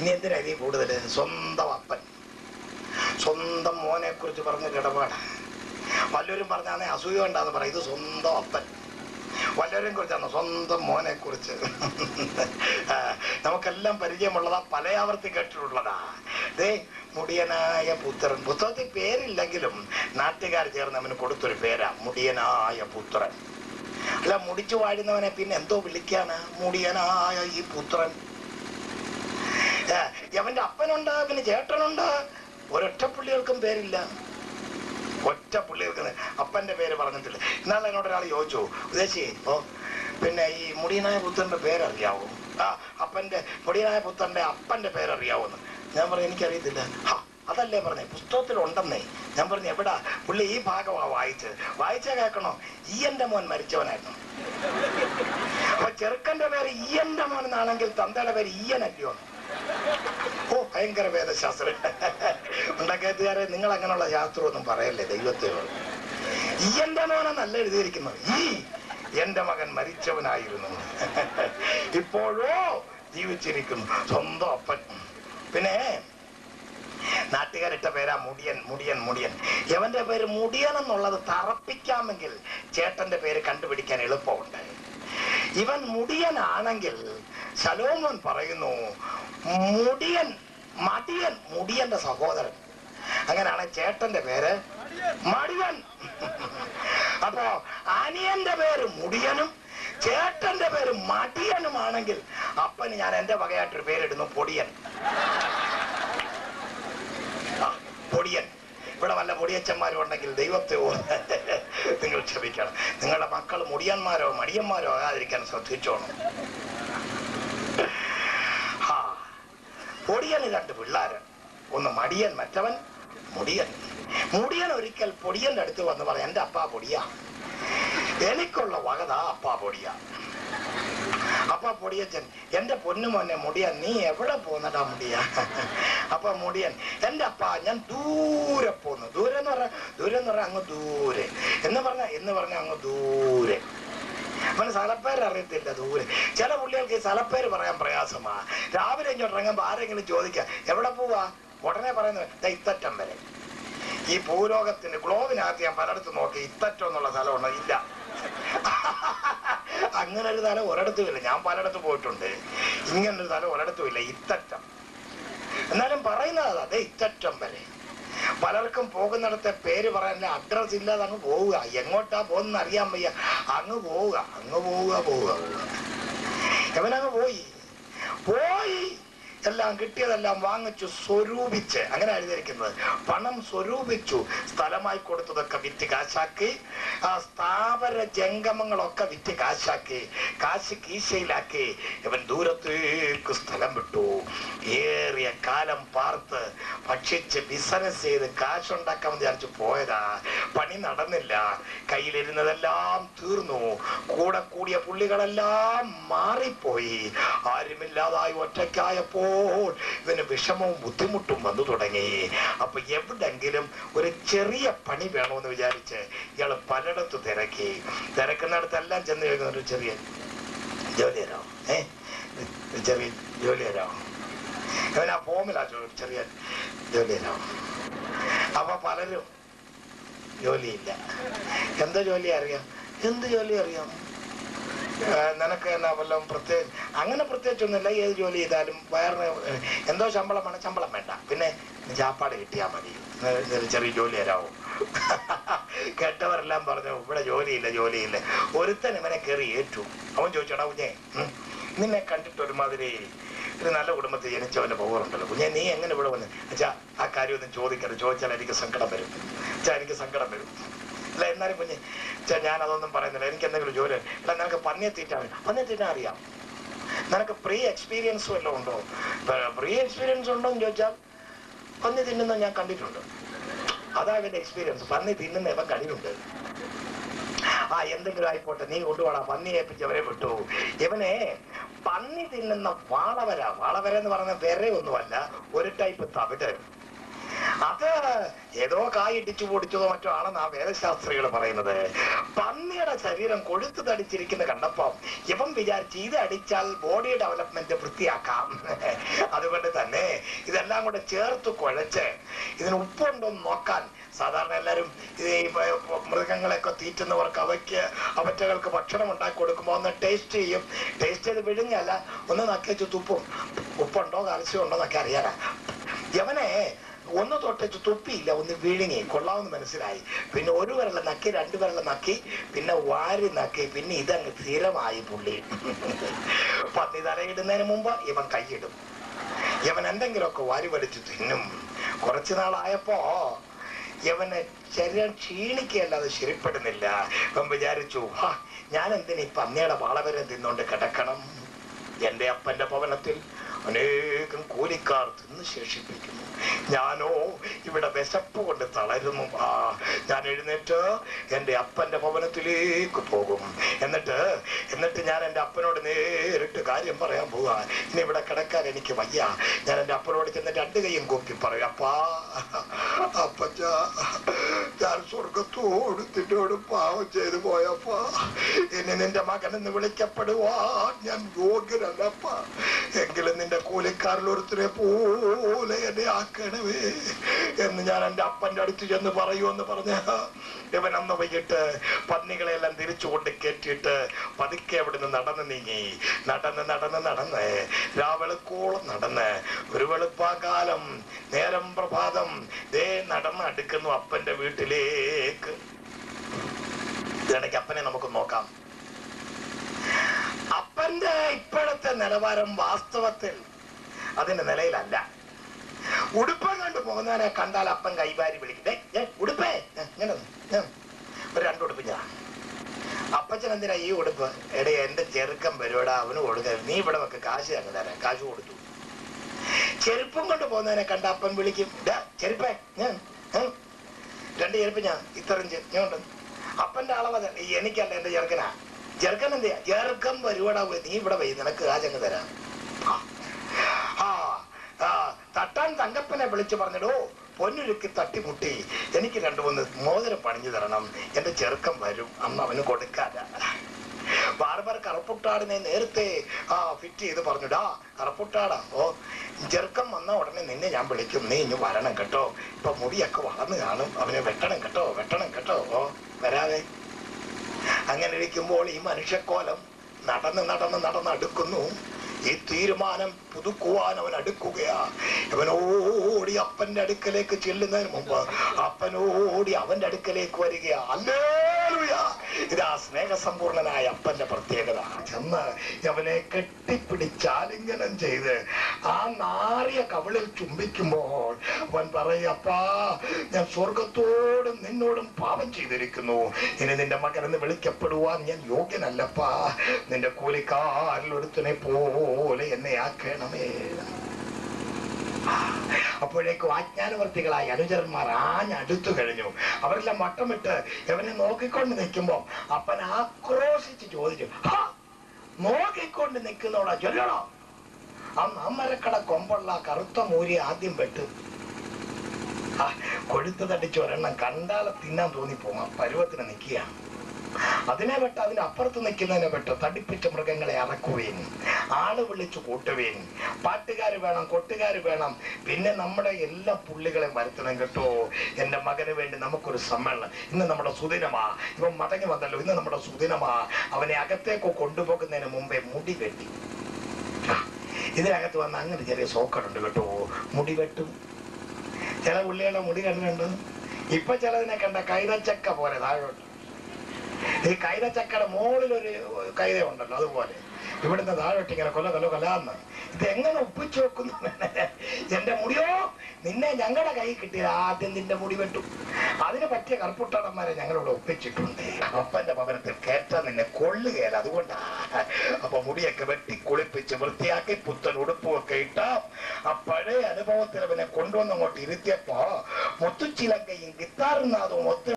ഇനി എന്തിനാ ഇനി കൂടുതൽ സ്വന്തം അപ്പൻ. സ്വന്തം മോനെ കുറിച്ച് പറഞ്ഞ കിടപാട് വല്ലവരും പറഞ്ഞാൽ അസൂയ ഉണ്ടാന്ന് പറയും. ഇത് സ്വന്തം അപ്പൻ. വല്ലവരെയും കുറിച്ചാണ്? സ്വന്തം മോനെ കുറിച്ച് നമുക്കെല്ലാം പരിചയമുള്ളതാ പല ആവർത്തി കേട്ടിട്ടുള്ളതാ. ദേ മുടിയനായ പുത്രൻ. പുസ്തകത്തിൽ പേരില്ലെങ്കിലും നാട്ടുകാർ ചേർന്ന് അവന് കൊടുത്തൊരു പേരാ മുടിയനായ പുത്രൻ. അല്ല മുടിച്ചു വാഴുന്നവനെ പിന്നെ എന്തോ വിളിക്കാണ് മുടിയനായ ഈ പുത്രൻ. അവന്റെ അപ്പനുണ്ട് പിന്നെ ചേട്ടനുണ്ട്. ഒരൊറ്റ പുള്ളികൾക്കും പേരില്ല. ഒറ്റ പുള്ളികൾക്ക് അപ്പന്റെ പേര് പറഞ്ഞിട്ടില്ല. എന്നാൽ എന്നോട് ഒരാൾ ചോദിച്ചു ഉദ്ദേശി ഓ പിന്നെ ഈ മുടിയനായ പുത്രന്റെ പേരറിയാവോ? ആ അപ്പന്റെ മുടിയനായ പുത്രന്റെ അപ്പന്റെ പേരറിയാവോന്ന്. ഞാൻ പറഞ്ഞു എനിക്കറിയത്തില്ല. ഹാ അതല്ലേ പറഞ്ഞേ പുസ്തകത്തിലുണ്ടെന്നേ. ഞാൻ പറഞ്ഞു എവിടാ? പുള്ളി ഈ ഭാഗമാ വായിച്ചത് വായിച്ച കേൾക്കണോ? ഈ മോൻ മരിച്ചവനായിരുന്നു. അപ്പൊ ചെറുക്കന്റെ പേര് ഈ മോൻ എന്നാണെങ്കിൽ തന്തയുടെ പേര് ഈയനല്ലയോ ഓ ഭയങ്കര വേദശാസ്ത്രം. ഉണ്ടാക്കിയത്തുകാരെ നിങ്ങൾ അങ്ങനെയുള്ള ശാസ്ത്രമൊന്നും പറയല്ലേ ദൈവത്തോട് ഈ എന്റെ മോനെന്നല്ല എഴുതിയിരിക്കുന്നത്. ഈ എന്റെ മകൻ മരിച്ചവനായിരുന്നു. ഇപ്പോഴോ ജീവിച്ചിരിക്കുന്നു. സ്വന്തം അപ്പൻ. പിന്നെ നാട്ടുകാരിട്ട പേരാ മുടിയൻ മുടിയൻ മുടിയൻ. എവന്റെ പേര് മുടിയൻ എന്നുള്ളത് തറപ്പിക്കാമെങ്കിൽ ചേട്ടന്റെ പേര് കണ്ടുപിടിക്കാൻ എളുപ്പമുണ്ട്. ഇവൻ മുടിയനാണെങ്കിൽ ശലോമോൻ പറയുന്നു മുടിയൻ മടിയൻ മുടിയന്റെ സഹോദരൻ. അങ്ങനെയാണ് ചേട്ടന്റെ പേര്. മടിയൻ. അപ്പോ അനിയന്റെ പേര് മുടിയനും ചേട്ടന്റെ പേര് മടിയനുമാണെങ്കിൽ അപ്പന് ഞാൻ എന്റെ വകയായിട്ടൊരു പേരിടുന്നു പൊടിയൻ. പൊടിയൻ. ഇവിടെ വല്ല പൊടിയച്ചന്മാരും ഉണ്ടെങ്കിൽ ദൈവത്തെ ഓർത്ത് നിങ്ങൾ ക്ഷമിക്കണം. നിങ്ങളുടെ മക്കൾ മുടിയന്മാരോ മടിയന്മാരോ ആകാതിരിക്കാൻ ശ്രദ്ധിച്ചോണം. ആ പൊടിയന് രണ്ട് പിള്ളാര് ഒന്ന് മടിയൻ മറ്റവൻ മുടിയൻ. മുടിയൻ ഒരിക്കൽ പൊടിയന്റെ അടുത്ത് വന്ന് പറയാം എന്റെ അപ്പാ പൊടിയാ. എനിക്കുള്ള വകതാ അപ്പാ പൊടിയാ. അപ്പ പൊടിയച്ചൻ എന്റെ പൊന്നുമോനെ മുടിയൻ നീ എവിടെ പോന്നടാ മുടിയ? അപ്പൊ മുടിയൻ എന്റെ അപ്പ ഞാൻ ദൂരെ പോന്നു. ദൂരെ എന്ന് പറഞ്ഞ ദൂരെ എന്ന് പറഞ്ഞ അങ്ങ് ദൂരെ. എന്ന് പറഞ്ഞ എന്ന് പറഞ്ഞ അങ്ങ് ദൂരെ. അവന് സ്ഥലപ്പേര് അറിയത്തില്ല ദൂരെ. ചില പുള്ളികൾക്ക് ഈ സ്ഥലപ്പേര് പറയാൻ പ്രയാസമാ. രാവിലെ ഇങ്ങോട്ട് ഇറങ്ങുമ്പോ ആരെങ്കിലും ചോദിക്കുക എവിടെ പോവാ? ഉടനെ പറയുന്നത് ഇത്തറ്റം വരെ. ഈ ഭൂലോകത്തിന്റെ ഗ്ലോബിനകത്ത് ഞാൻ പലയിടത്തും നോക്കി ഇത്തറ്റം എന്നുള്ള സ്ഥലമുണ്ടോ ഇല്ല. അങ്ങനെ ഒരു തല ഒരിടത്തും ഇല്ല ഞാൻ പലയിടത്ത് പോയിട്ടുണ്ട്. ഇങ്ങനൊരു തല ഒരിടത്തും ഇല്ല ഇത്തറ്റം. എന്നാലും പറയുന്നത് അതെ ഇത്തറ്റം വരെ. പലർക്കും പോകുന്നിടത്തെ പേര് പറയാനില്ല അഡ്രസ് ഇല്ലാതെ അങ്ങ് പോവുക. എങ്ങോട്ടാ പോകുന്ന അറിയാൻ വയ്യ. അങ്ങ് പോവുക. അങ്ങ് പോവുക പോവുക പോവുക. ഇവനങ്ങ് പോയി? പോയി. എല്ലാം കിട്ടിയതെല്ലാം വാങ്ങിച്ചു സ്വരൂപിച്ച്. അങ്ങനെ എഴുതിയിരിക്കുന്നത്. പണം സ്വരൂപിച്ചു. സ്ഥലമായി കൊടുത്തതൊക്കെ വിറ്റ് കാശാക്കി. ആ സ്ഥാപന ജംഗമങ്ങളൊക്കെ വിറ്റ് കാശാക്കി. കാശ് കീശയിലാക്കി ഇവൻ ദൂരത്തേക്ക് സ്ഥലം വിട്ടു. ഏറിയ കാലം പാർത്ത് ഭക്ഷിച്ച് ബിസിനസ് ചെയ്ത് കാശുണ്ടാക്കാൻ വിചാരിച്ചു പോയതാ. പണി നടന്നില്ല. കയ്യിലിരുന്നതെല്ലാം തീർന്നു. കൂടെ കൂടിയ പുള്ളികളെല്ലാം മാറിപ്പോയി. ആരുമില്ലാതായി ഒറ്റയ്ക്കായപ്പോൾ ഇവന് വിഷമവും ബുദ്ധിമുട്ടും വന്നു തുടങ്ങി. അപ്പൊ എവിടെങ്കിലും ഒരു ചെറിയ പണി വേണമെന്ന് വിചാരിച്ച് ഇയാൾ പലയിടത്ത് തിരക്കി. തിരക്കുന്നിടത്തെല്ലാം ചെന്ന് ചോദിക്കുന്ന ഒരു ചെറിയ ജോലി ഒരു ചെറിയ ജോലി ഇവൻ ആ ഫോമിലാ ചെറിയ ജോലി അപ്പൊ പലരും ജോലിയില്ല. എന്താ ജോലി അറിയാം? എന്ത് ജോലി അറിയാം? നിനക്ക് എന്നാ വല്ലതും പ്രത്യേകിച്ച് അങ്ങനെ പ്രത്യേകിച്ചൊന്നുമില്ല. ഏത് ജോലി ചെയ്താലും വയറിന് എന്തോ ശമ്പളം വേണം ശമ്പളം വേണ്ട. പിന്നെ ചാപ്പാട് കിട്ടിയാൽ മതി. ചെറിയ ജോലി തരാമോ കേട്ടവരെല്ലാം പറഞ്ഞു ഇവിടെ ജോലിയില്ല ജോലിയില്ല. ഒരുത്തൻ ഇവനെ കയറി ഏറ്റു. അവൻ ചോദിച്ചോടാ കുഞ്ഞേ നിന്നെ കണ്ടിട്ട് ഒരുമാതിരി ഒരു നല്ല കുടുംബത്തിൽ ജനിച്ചവന്റെ പോകാറുണ്ടല്ലോ കുഞ്ഞെ നീ എങ്ങനെ ഇവിടെ വന്ന്? അച്ഛാ ആ കാര്യം ഒന്ന് ചോദിക്കരുത് ചോദിച്ചാൽ എനിക്ക് സങ്കടം വരും. അച്ഛാ എനിക്ക് സങ്കടം വരും. അല്ല എന്നാലും കുഞ്ഞ് ഞാൻ അതൊന്നും പറയുന്നില്ല. എനിക്ക് എന്തെങ്കിലും ജോലി ഇല്ല നിനക്ക് പന്നിയെ തീറ്റാൻ പന്നിയെ തീറ്റാൻ അറിയാം. നിനക്ക് പ്രീ എക്സ്പീരിയൻസ് വല്ലതും ഉണ്ടോ? പ്രീ എക്സ്പീരിയൻസ് ഉണ്ടോ എന്ന് ചോദിച്ചാൽ പന്നി തിന്നുന്ന ഞാൻ കണ്ടിട്ടുണ്ട്. അതാ ഇവന്റെ എക്സ്പീരിയൻസ്. പന്നി തിന്നുന്ന ഇവൻ കഴിവുണ്ട് ആ എന്തെങ്കിലും ആയിക്കോട്ടെ നീ കൊണ്ടുപോടാ. പന്നി ഏൽപ്പിച്ച് അവരെ വിട്ടു. ഇവനെ പന്നി തിന്നുന്ന വാളവര. വാളവര എന്ന് പറഞ്ഞ വേറെ ഒന്നുമല്ല ഒരു ടൈപ്പ് തവിട്. അത് ഏതോ കായ് ഇടിച്ചു പൊടിച്ചതോ മറ്റോ ആണെന്ന് വേദശാസ്ത്രികൾ പറയുന്നത്. പന്നിയുടെ ശരീരം കൊഴുത്തു തടിച്ചിരിക്കുന്ന കണ്ടപ്പം ഇവൻ വിചാരിച്ച് ഇത് അടിച്ചാൽ ബോഡി ഡെവലപ്മെന്റ് വൃത്തിയാക്കാം. അതുകൊണ്ട് തന്നെ ഇതെല്ലാം കൂടെ ചേർത്ത് കുഴച്ച് ഇതിന് ഉപ്പുണ്ടോ എന്ന് നോക്കാൻ സാധാരണ എല്ലാവരും ഈ മൃഗങ്ങളെയൊക്കെ തീറ്റുന്നവർക്ക് അവയ്ക്ക് അവറ്റകൾക്ക് ഭക്ഷണം ഉണ്ടാക്കി കൊടുക്കുമ്പോൾ ഒന്ന് ടേസ്റ്റ് ചെയ്യും. ടേസ്റ്റ് ചെയ്ത് വിഴുങ്ങല്ല ഒന്ന് നക്കിച്ച് തുപ്പും. ഉപ്പുണ്ടോ കാൽസ്യം ഉണ്ടോ എന്നൊക്കെ അറിയാനാ. യവനെ ഒന്ന് തൊട്ടിച്ച് തുപ്പിയില്ല ഒന്ന് വിഴുങ്ങി. കൊള്ളാമെന്ന് മനസ്സിലായി. പിന്നെ ഒരു വിരല നക്കി രണ്ട് വിരല നക്കി പിന്നെ വാരി നക്കി പിന്നെ ഇതങ്ങ് സ്ഥിരമായി പുള്ളി. പന്നി തലയിടുന്നതിന് മുമ്പ് ഇവൻ കൈയിടും. ഇവൻ എന്തെങ്കിലുമൊക്കെ വാരി വലിച്ചു തിന്നും. കുറച്ചു നാളായപ്പോ ഇവനെ ശരീരം ക്ഷീണിക്കുകയല്ലാതെ ശരിപ്പെടുന്നില്ല. ഇവൻ വിചാരിച്ചു ഹാ ഞാൻ എന്തിനീ പന്നിയുടെ വാളവരെ തിന്നോണ്ട് കിടക്കണം? എന്റെ അപ്പന്റെ ഭവനത്തിൽ അനേകം കൂലിക്കാർ തിന്ന് ശേഷിപ്പിക്കുന്നു. ഞാനോ ഇവിടെ വിശപ്പ് കൊണ്ട് തളരുന്നു. ആ ഞാൻ എഴുന്നേറ്റ് എന്റെ അപ്പന്റെ ഭവനത്തിലേക്ക് പോകും. എന്നിട്ട് എന്നിട്ട് ഞാൻ എന്റെ അപ്പനോട് നേരിട്ട് കാര്യം പറയാൻ പോവാ. ഇനി ഇവിടെ കിടക്കാൻ എനിക്ക് വയ്യ. ഞാൻ എന്റെ അപ്പനോട് ചെന്ന് രണ്ട് കൈയും കൂപ്പി പറയും അപ്പാ അപ്പച്ച ഞാൻ സ്വർഗത്തോട് നിന്നോട് പാവം ചെയ്തു പോയപ്പ ഇനി നിന്റെ മകൻ എന്ന് വിളിക്കപ്പെടുവാ ഞാൻ യോഗ്യനല്ലപ്പ എങ്കിലും നിന്റെ കൂലിക്കാരിൽ ഒരുത്തരെ പോലെ എന്നെ ആക്കണമേ. എന്ന് ഞാൻ എന്റെ അപ്പന്റെ അടുത്ത് ചെന്ന് പറയുമെന്ന് പറഞ്ഞ ഇവൻ അന്ന് വൈകിട്ട് പന്നികളെല്ലാം തിരിച്ചുകൊണ്ട് കയറ്റിയിട്ട് പതുക്കെ അവിടുന്ന് നടന്ന് നീങ്ങി. നടന്ന് നടന്ന് നടന്ന്. രാവെളുക്കോളം നടന്ന്. ഒരു വെളുപ്പാകാലം നേരം പ്രഭാതം. ദേ നടന്ന് അടുക്കുന്നു അപ്പന്റെ വീട്ടിലേക്ക്. ഇതിനിടയ്ക്ക് അപ്പനെ നമുക്ക് നോക്കാം. അപ്പന്റെ ഇപ്പോഴത്തെ നിലവാരം വാസ്തവത്തിൽ അതിന്റെ നിലയിലല്ല. ഉടുപ്പം കണ്ടു പോകുന്നവനെ കണ്ടാൽ അപ്പൻ കൈവാരി വിളിക്കുന്നേ. ഞാൻ ഉടുപ്പേ? ഒരു രണ്ട് ഉടുപ്പ് ഞാൻ അപ്പച്ചൻ എന്തിനാ ഈ ഉടുപ്പ്? എടേ എന്റെ ചെറുക്കം വരുവടാ അവന് കൊടുക്കരുത് നീ ഇവിടെ വെക്ക് കാശ് തന്നെ തരാം. കാശ് കൊടുത്തു. ചെരുപ്പും കൊണ്ട് പോകുന്നവനെ കണ്ട അപ്പൻ വിളിക്കും. "ദാ, ചെരുപ്പേ ഞാൻ രണ്ട് ചെരുപ്പ് ഞാൻ ഇത്ര ഞാൻ അപ്പന്റെ അളവ് എനിക്കല്ല എന്റെ ചെറുക്കനാ. ചെറുക്കൻ എന്ത് ചെയ്യാ ചെറുക്കം വരുവടാ നീ ഇവിടെ വൈ നിനക്ക് കാശങ്ങ് തരാം. തങ്കപ്പനെ വിളിച്ചു പറഞ്ഞിടോ പൊന്നുരുക്കി തട്ടിമുട്ടി എനിക്ക് രണ്ടു മൂന്ന് മോതിരം പണിഞ്ഞു തരണം എന്റെ ചെറുക്കം വരും അന്ന് അവന് കൊടുക്കാല. ബാർബർ കറുപ്പുട്ടാടിനെ നേരത്തെ ആ ഫിറ്റ് ചെയ്ത് പറഞ്ഞിടാ കറുപ്പുട്ടാടാ. ഓ ചെറുക്കം വന്ന ഉടനെ നിന്നെ ഞാൻ വിളിക്കും. നീ ഇനി വരണം കേട്ടോ. ഇപ്പൊ മുടിയൊക്കെ വളർന്നു കാണും. അവനെ വെട്ടണം കേട്ടോ വെട്ടണം കേട്ടോ. ഓ വരാതെ അങ്ങനെ ഇരിക്കുമ്പോൾ ഈ മനുഷ്യക്കോലം നടന്ന് നടന്ന് നടന്ന് അടുക്കുന്നു. ഈ തീരുമാനം പുതുക്കുവാൻ അവൻ അടുക്കുകയാ. ഇവനോടി അപ്പന്റെ അടുക്കലേക്ക് ചെല്ലുന്നതിന് മുമ്പ് അപ്പനോടി അവന്റെ അടുക്കലേക്ക് വരികയാ. അല്ലേലൂയ! ഇതാ സ്നേഹസമ്പൂർണനായ അപ്പന്റെ പ്രത്യേകത. ചെന്ന് അവനെ കെട്ടിപ്പിടിച്ചാലിംഗനം ചെയ്ത് ആ നാറിയ കവിളിൽ ചുംബിക്കുമ്പോൾ അവൻ പറയപ്പാ ഞാൻ സ്വർഗത്തോടും നിന്നോടും പാപം ചെയ്തിരിക്കുന്നു. ഇനി നിന്റെ മകനെന്ന് വിളിക്കപ്പെടുവാൻ ഞാൻ യോഗ്യനല്ലപ്പാ. നിന്റെ കൂലിക്കാരിൽ ഒരുത്തനെ പോലെ എന്നെ ആക്കണമേ. അപ്പോഴേക്കും ആജ്ഞാനവർത്തികളായ അനുചരന്മാർ ആഞ്ഞടുത്തു കഴിഞ്ഞു. അവരെല്ലാം വട്ടമിട്ട് എവനെ നോക്കിക്കൊണ്ട് നിൽക്കുമ്പോ അപ്പൻ ആക്രോശിച്ച് ചോദിച്ചു "ഹാ, നോക്കിക്കൊണ്ട് നിൽക്കുന്നോടാ ചൊല്ലണോ ആ അമ്മരക്കട കൊമ്പുള്ള കറുത്ത മൂരി ആദ്യം വെട്ട് ആ കൊഴുത്ത് തടിച്ച് ഒരെണ്ണം കണ്ടാലെ തിന്നാൻ തോന്നിപ്പോ ആ പരുവത്തിന് നിൽക്കുകയാണ്. അതിനെ വിട്ട് അതിനപ്പുറത്ത് നിൽക്കുന്നതിനെ വിട്ട് തടിപ്പിച്ച മൃഗങ്ങളെ അറക്കുവേൻ ആൾ വിളിച്ചു കൂട്ടുവേൻ. പാട്ടുകാര് വേണം കൊട്ടുകാര് വേണം. പിന്നെ നമ്മുടെ എല്ലാ പുള്ളികളെയും വരുത്തണം കേട്ടോ. എന്റെ മകന് വേണ്ടി നമുക്കൊരു സമ്മേളനം. ഇന്ന് നമ്മുടെ സുദിനമാ. ഇവൻ മടങ്ങി വന്നല്ലോ. ഇന്ന് നമ്മുടെ സുദിനമാ. അവനെ അകത്തേക്ക് കൊണ്ടുപോകുന്നതിന് മുമ്പേ മുടി വെട്ടി. ഇതിനകത്ത് വന്ന അങ്ങനെ ചെറിയ സോക്കടുണ്ട് കേട്ടോ. മുടി വെട്ടും. ചില പുള്ളികളുടെ മുടി കണ്ടിട്ടുണ്ട്. ഇപ്പൊ ചിലതിനെ കണ്ട കൈതച്ചക്ക പോലെ താഴോട്ട്. ഈ കൈതച്ചക്കയുടെ മുകളിൽ ഒരു കൈത ഉണ്ടല്ലോ അതുപോലെ. ഇവിടുന്ന് താഴോട്ട് ഇങ്ങനെ കൊല്ല കൊല്ല കൊല്ലാന്ന് ഇത് എങ്ങനെ ഒപ്പിച്ചു വെക്കുന്നു? എന്റെ മുടിയോ? നിന്നെ ഞങ്ങളുടെ കൈ കിട്ടിയത് ആദ്യം നിന്റെ മുടി വെട്ടു. അതിന് പറ്റിയ കറുപ്പുട്ടടന്മാരെ ഞങ്ങളിവിടെ ഒപ്പിച്ചിട്ടുണ്ട്. അപ്പന്റെ ഭവനത്തിൽ കേട്ട നിന്നെ കൊള്ളുകയല്ല അതുകൊണ്ടാ. അപ്പൊ മുടിയൊക്കെ വെട്ടി കുളിപ്പിച്ച് വൃത്തിയാക്കി പുത്തൻ ഉടുപ്പുമൊക്കെ ഇട്ട ആ പഴയ അനുഭവത്തിൽ അവനെ കൊണ്ടുവന്നങ്ങോട്ട് ഇരുത്തിയപ്പോ മുത്തുച്ചിലങ്കയും ഗിത്താറും നാദവും ഒത്ത